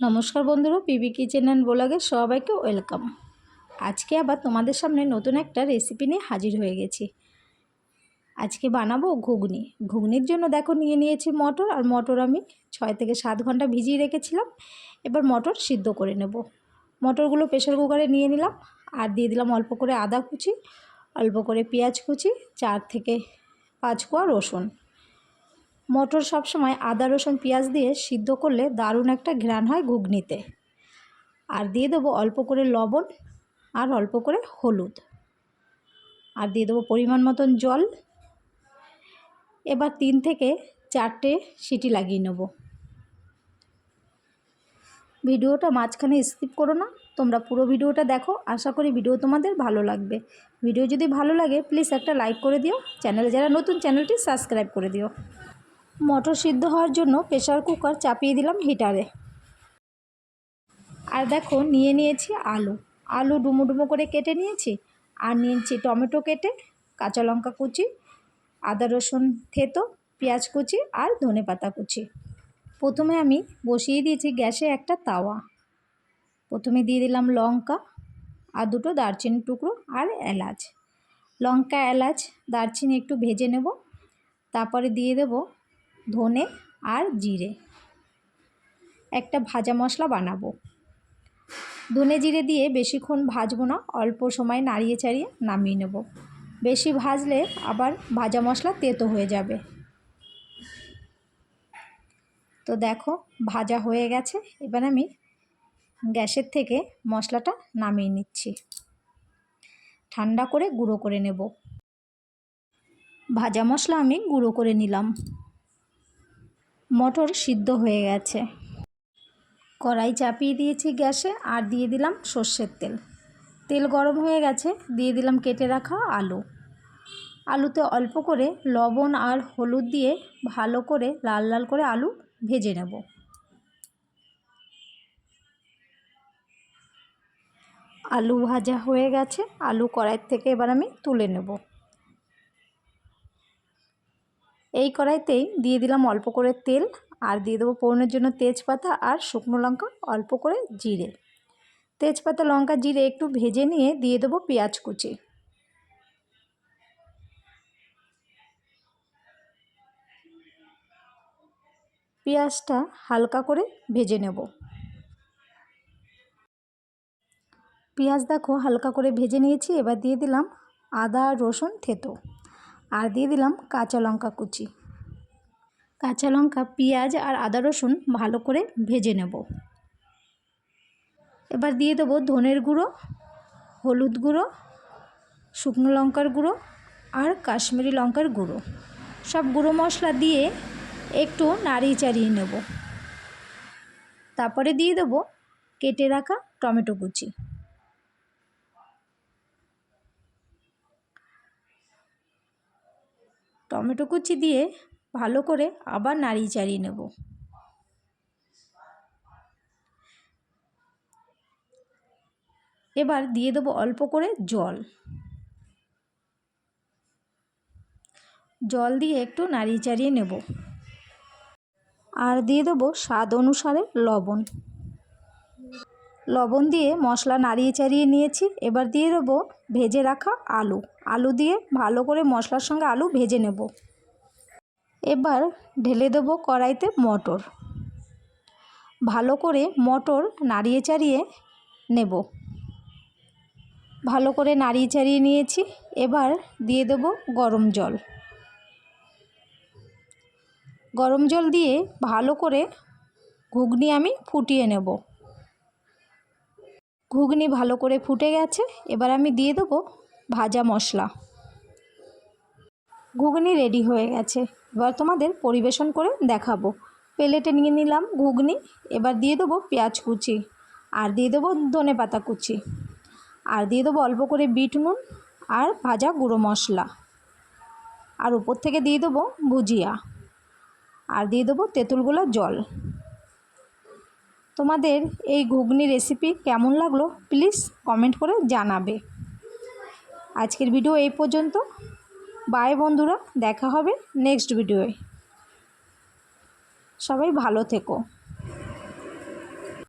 নমস্কার বন্ধুরা, PB kitchen and ব্লগে সবাইকে ওয়েলকাম। আজকে আবার তোমাদের সামনে নতুন একটা রেসিপি নিয়ে হাজির হয়ে গেছি। আজকে বানাবো ঘুগনি। ঘুগনির জন্য দেখো নিয়ে নিয়েছি মটর, আর মটর আমি ছয় থেকে সাত ঘণ্টা ভিজিয়ে রেখেছিলাম। এবার মটর সিদ্ধ করে নেব। মটরগুলো প্রেশার কুকারে নিয়ে নিলাম, আর দিয়ে দিলাম অল্প করে আদা কুচি, অল্প করে পেঁয়াজ কুচি, চার থেকে পাঁচ কোয়া রসুন। মটর সবসময় আদা, রসুন, পেঁয়াজ দিয়ে সিদ্ধ করলে দারুণ একটা ঘ্রাণ হয় ঘুগনিতে। আর দিয়ে দেবো অল্প করে লবণ আর অল্প করে হলুদ। আর দিয়ে দেবো পরিমাণ মতন জল। এবার তিন থেকে চারটে সিটি লাগিয়ে নেব। ভিডিওটা মাঝখানে স্কিপ করো না, তোমরা পুরো ভিডিওটা দেখো। আশা করি ভিডিও তোমাদের ভালো লাগবে। ভিডিও যদি ভালো লাগে প্লিজ একটা লাইক করে দিও। চ্যানেলে যারা নতুন, চ্যানেলটি সাবস্ক্রাইব করে দিও। মটর সিদ্ধ হওয়ার জন্য প্রেশার কুকার চাপিয়ে দিলাম হিটারে। আর দেখো, নিয়ে নিয়েছি আলু। আলু ডুমো ডুমো করে কেটে নিয়েছি। আর নিয়েছি টমেটো কেটে, কাঁচা লঙ্কা কুচি, আদা রসুন থেতো, পেঁয়াজ কুচি আর ধনে পাতা কুচি। প্রথমে আমি বসিয়ে দিয়েছি গ্যাসে একটা তাওয়া। প্রথমে দিয়ে দিলাম লঙ্কা আর দুটো দারচিনি টুকরো আর এলাচ। লঙ্কা, এলাচ, দারচিনি একটু ভেজে নেব। তারপরে দিয়ে দেব ধনে আর জিরে। একটা ভাজা মশলা বানাবো। ধনে জিরে দিয়ে বেশিক্ষণ ভাজবো না, অল্প সময় নাড়িয়ে চাড়িয়ে নামিয়ে নেব। বেশি ভাজলে আবার ভাজা মশলা তেতো হয়ে যাবে। তো দেখো, ভাজা হয়ে গেছে। এবার আমি গ্যাসের থেকে মশলাটা নামিয়ে নিচ্ছি। ঠান্ডা করে গুঁড়ো করে নেব। ভাজা মশলা আমি গুঁড়ো করে নিলাম। মটর সিদ্ধ হয়ে গেছে। কড়াই চাপিয়ে দিয়েছি গ্যাসে আর দিয়ে দিলাম সর্ষের তেল। তেল গরম হয়ে গেছে, দিয়ে দিলাম কেটে রাখা আলু। আলুতে অল্প করে লবণ আর হলুদ দিয়ে ভালো করে লাল লাল করে আলু ভেজে নেব। আলু ভাজা হয়ে গেছে, আলু কড়াইয়ের থেকে এবার আমি তুলে নেব। এই কড়াইতেই দিয়ে দিলাম অল্প করে তেল আর দিয়ে দেবো ফোড়নের জন্য তেজপাতা আর শুকনো লঙ্কা অল্প করে জিরে। তেজপাতা, লঙ্কা, জিরে একটু ভেজে নিয়ে দিয়ে দেবো পেঁয়াজ কুচি। পেঁয়াজটা হালকা করে ভেজে নেব। পেঁয়াজ দেখো হালকা করে ভেজে নিয়েছি, এবার দিয়ে দিলাম আদা, রসুন, থেতো। আর দিয়ে দিলাম কাঁচা লঙ্কা কুচি। কাঁচা লঙ্কা, পেঁয়াজ আর আদা রসুন ভালো করে ভেজে নেব। এবার দিয়ে দেবো ধনের গুঁড়ো, হলুদ গুঁড়ো, শুকনো লঙ্কার গুঁড়ো আর কাশ্মীরি লঙ্কার গুঁড়ো। সব গুঁড়ো মশলা দিয়ে একটু নাড়িয়ে চাড়িয়ে নেব। তারপরে দিয়ে দেবো কেটে রাখা টমেটো কুচি। টমেটো কুচি দিয়ে ভালো করে আবার নাড়িয়ে চাড়িয়ে নেব। এবার দিয়ে দেবো অল্প করে জল। জল দিয়ে একটু নাড়িয়ে চাড়িয়ে নেব। আর দিয়ে দেবো স্বাদ অনুসারে লবণ। লবণ দিয়ে মশলা নাড়িয়ে চাড়িয়ে নিয়েছি। এবার দিয়ে দেবো ভেজে রাখা আলু। আলু দিয়ে ভালো করে মশলার সঙ্গে আলু ভেজে নেব। এবার ঢেলে দেবো কড়াইতে মটর। ভালো করে মটর নাড়িয়ে চাড়িয়ে নেব। ভালো করে নাড়িয়ে চাড়িয়ে নিয়েছি। এবার দিয়ে দেবো গরম জল। গরম জল দিয়ে ভালো করে ঘুগনি আমি ফুটিয়ে নেব। ঘুগনি ভালো করে ফুটে গেছে। এবার আমি দিয়ে দেবো ভাজা মশলা। ঘুগনি রেডি হয়ে গেছে। এবার তোমাদের পরিবেশন করে দেখাবো। প্লেটে নিয়ে নিলাম ঘুগনি, এবার দিয়ে দেবো পেঁয়াজ কুচি আর দিয়ে দেবো ধনে পাতা কুচি আর দিয়ে দেবো অল্প করে বিট নুন আর ভাজা গুঁড়ো মশলা আর উপর থেকে দিয়ে দেবো ভুজিয়া আর দিয়ে দেবো তেঁতুলগুলোর জল। তোমাদের এই ঘুগনি রেসিপি কেমন লাগল প্লিজ কমেন্ট করে জানাবে। আজকের ভিডিও এই পর্যন্ত। বাই বন্ধুরা দেখা হবে নেক্সট ভিডিওয়ে সবাই ভালো থেকো।